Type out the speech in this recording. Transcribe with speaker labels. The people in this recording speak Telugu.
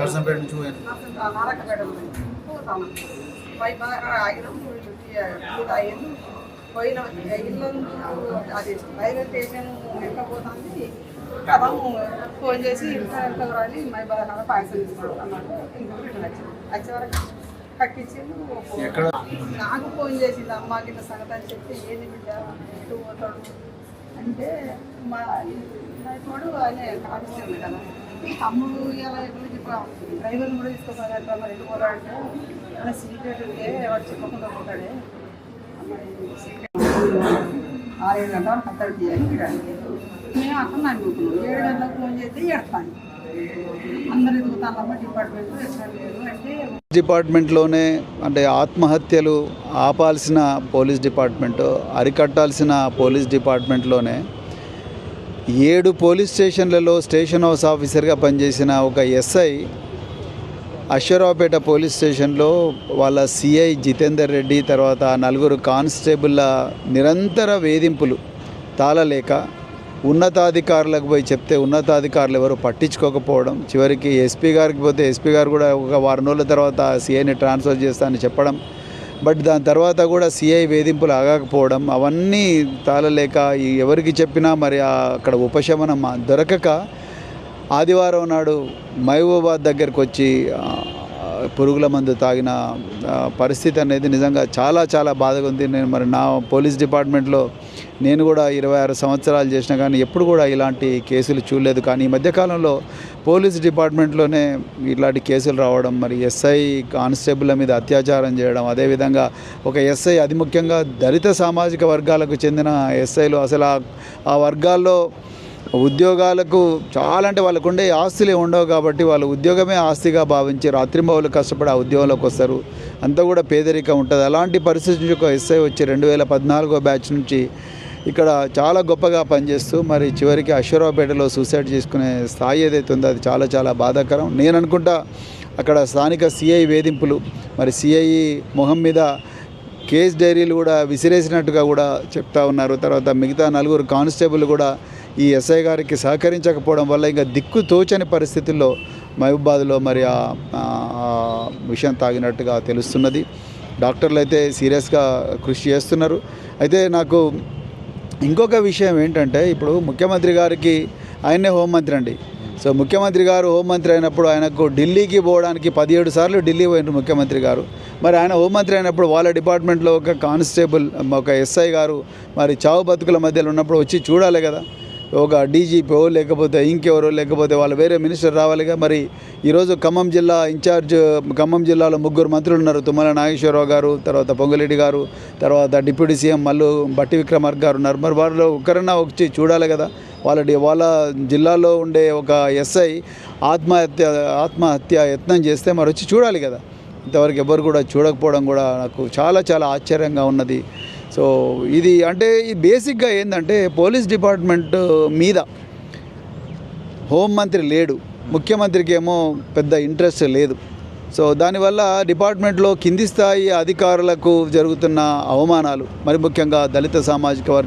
Speaker 1: నర్సంపేట నుంచి పోయాను
Speaker 2: నారకపేట బాగా ఆగినాం ఇది అయ్యింది పోయిన ఇల్లు అది రైల్వే స్టేషన్ వెంట పోతుంది కదా ఫోన్ చేసి ఇంట్లో వెళ్తా రాని మై బాగా పాయసం తీసుకోవడం అన్నమాట ఇంటికి రిటర్న్ వచ్చింది వచ్చే వరకు
Speaker 1: ఎక్కడ?
Speaker 2: నాకు ఫోన్ చేసింది అమ్మ గిట్ల సంగతి అని చెప్పి ఏంది బిడ్డ ఎటు పోతాడు అంటే మా నా తోడు ఆయన కానిస్తుంది కదా. తమ్ముడు ఇలా ఎట్లా చెప్పా? డ్రైవర్ని కూడా తీసుకోపోయారట మరి ఎందుకు పోరా అంటే. అలా సీక్రెట్ ఉంటే వాడు చెప్పకుండా పోతాడే. మరి సీక్రెట్ ఆరేడు గంటలకు కత్తడి తీయాలి వీడానికి మేము అక్కడ అనుకుంటున్నాం ఏడు గంటలకు ఫోన్ చేస్తే ఎడతాను అందరు ఎదుగుతానమ్మా డిపార్ట్మెంట్ లేదు అంటే
Speaker 3: డిపార్ట్మెంట్లోనే అంటే ఆత్మహత్యలు ఆపాల్సిన పోలీస్ డిపార్ట్మెంట్ అరికట్టాల్సిన పోలీస్ డిపార్ట్మెంట్లోనే ఏడు పోలీస్ స్టేషన్లలో స్టేషన్ హౌస్ ఆఫీసర్గా పనిచేసిన ఒక ఎస్ఐ అశ్వరావుపేట పోలీస్ స్టేషన్లో వాళ్ళ సిఐ జితేందర్ రెడ్డి తర్వాత నలుగురు కానిస్టేబుల్ల నిరంతర వేధింపులు తాళలేక ఉన్నతాధికారులకు పోయి చెప్తే ఉన్నతాధికారులు ఎవరు పట్టించుకోకపోవడం చివరికి ఎస్పీ గారికి పోతే ఎస్పీ గారు కూడా ఒక వారం రోజుల తర్వాత సిఐని ట్రాన్స్ఫర్ చేస్తానని చెప్పడం బట్ దాని తర్వాత కూడా సిఐ వేధింపులు ఆగకపోవడం అవన్నీ తాళలేక ఎవరికి చెప్పినా మరి అక్కడ ఉపశమనం దొరకక ఆదివారం నాడు మహబూబాద్ దగ్గరకు వచ్చి పురుగుల మందు తాగిన పరిస్థితి అనేది నిజంగా చాలా చాలా బాధగా ఉంది. నేను మరి నా పోలీస్ డిపార్ట్మెంట్లో నేను కూడా ఇరవై ఆరు సంవత్సరాలు చేసిన కానీ ఎప్పుడు కూడా ఇలాంటి కేసులు చూడలేదు. కానీ ఈ మధ్యకాలంలో పోలీస్ డిపార్ట్మెంట్లోనే ఇలాంటి కేసులు రావడం మరి ఎస్ఐ కానిస్టేబుల్ మీద అత్యాచారం చేయడం అదేవిధంగా ఒక ఎస్ఐ అది ముఖ్యంగా దళిత సామాజిక వర్గాలకు చెందిన ఎస్ఐలు అసలు ఆ- వర్గాల్లో ఉద్యోగాలకు చాలా అంటే వాళ్ళకు ఉండే ఆస్తులే ఉండవు కాబట్టి వాళ్ళు ఉద్యోగమే ఆస్తిగా భావించి రాత్రింబవులు కష్టపడి ఆ ఉద్యోగంలోకి వస్తారు. అంతా కూడా పేదరికం ఉంటుంది. అలాంటి పరిస్థితి నుంచి ఒక ఎస్ఐ వచ్చి రెండు వేల పద్నాలుగో బ్యాచ్ నుంచి ఇక్కడ చాలా గొప్పగా పనిచేస్తూ మరి చివరికి అశ్వరావుపేటలో సూసైడ్ చేసుకునే స్థాయి ఏదైతే ఉందో అది చాలా చాలా బాధాకరం. నేను అనుకుంటా అక్కడ స్థానిక సిఐ వేధింపులు మరి సిఐ మొహం మీద కేస్ డైరీలు కూడా విసిరేసినట్టుగా కూడా చెప్తా ఉన్నారు. తర్వాత మిగతా నలుగురు కానిస్టేబుల్ కూడా ఈ ఎస్ఐ గారికి సహకరించకపోవడం వల్ల ఇంకా దిక్కు తోచని పరిస్థితుల్లో మహబూబాద్లో మరి ఆ ఆ విషయం తాగినట్టుగా తెలుస్తున్నది. డాక్టర్లు అయితే సీరియస్గా కృషి చేస్తున్నారు. అయితే నాకు ఇంకొక విషయం ఏంటంటే ఇప్పుడు ముఖ్యమంత్రి గారికి ఆయనే హోంమంత్రి అండి. సో ముఖ్యమంత్రి గారు హోంమంత్రి అయినప్పుడు ఆయనకు ఢిల్లీకి పోవడానికి పదిహేడు సార్లు ఢిల్లీ పోయినారు ముఖ్యమంత్రి గారు. మరి ఆయన హోంమంత్రి అయినప్పుడు వాళ్ళ డిపార్ట్మెంట్లో ఒక కానిస్టేబుల్ ఒక ఎస్ఐ గారు మరి చావు బతుకుల మధ్యలో ఉన్నప్పుడు వచ్చి చూడాలి కదా. ఒక డీజీపీ లేకపోతే ఇంకెవరో లేకపోతే వాళ్ళు వేరే మినిస్టర్ రావాలిగా. మరి ఈరోజు ఖమ్మం జిల్లా ఇన్ఛార్జ్ ఖమ్మం జిల్లాలో ముగ్గురు మంత్రులు ఉన్నారు. తుమ్మల నాగేశ్వరరావు గారు తర్వాత పొంగులేటి గారు తర్వాత డిప్యూటీ సీఎం మల్లు బట్టి విక్రమార్క గారు ఉన్నారు. మరి వాళ్ళు ఒక్కరన్నా వచ్చి చూడాలి కదా. వాళ్ళ వాళ్ళ జిల్లాలో ఉండే ఒక ఎస్ఐ ఆత్మహత్య ఆత్మహత్య యత్నం చేస్తే మరి వచ్చి చూడాలి కదా. ఇంతవరకు ఎవరు కూడా చూడకపోవడం కూడా నాకు చాలా చాలా ఆశ్చర్యంగా ఉన్నది. సో ఇది అంటే ఈ బేసిక్గా ఏంటంటే పోలీస్ డిపార్ట్మెంట్ మీద హోంమంత్రి లేడు. ముఖ్యమంత్రికి ఏమో పెద్ద ఇంట్రెస్ట్ లేదు. సో దానివల్ల డిపార్ట్మెంట్లో కింది స్థాయి అధికారులకు జరుగుతున్న అవమానాలు మరి ముఖ్యంగా దళిత సామాజిక వర్గ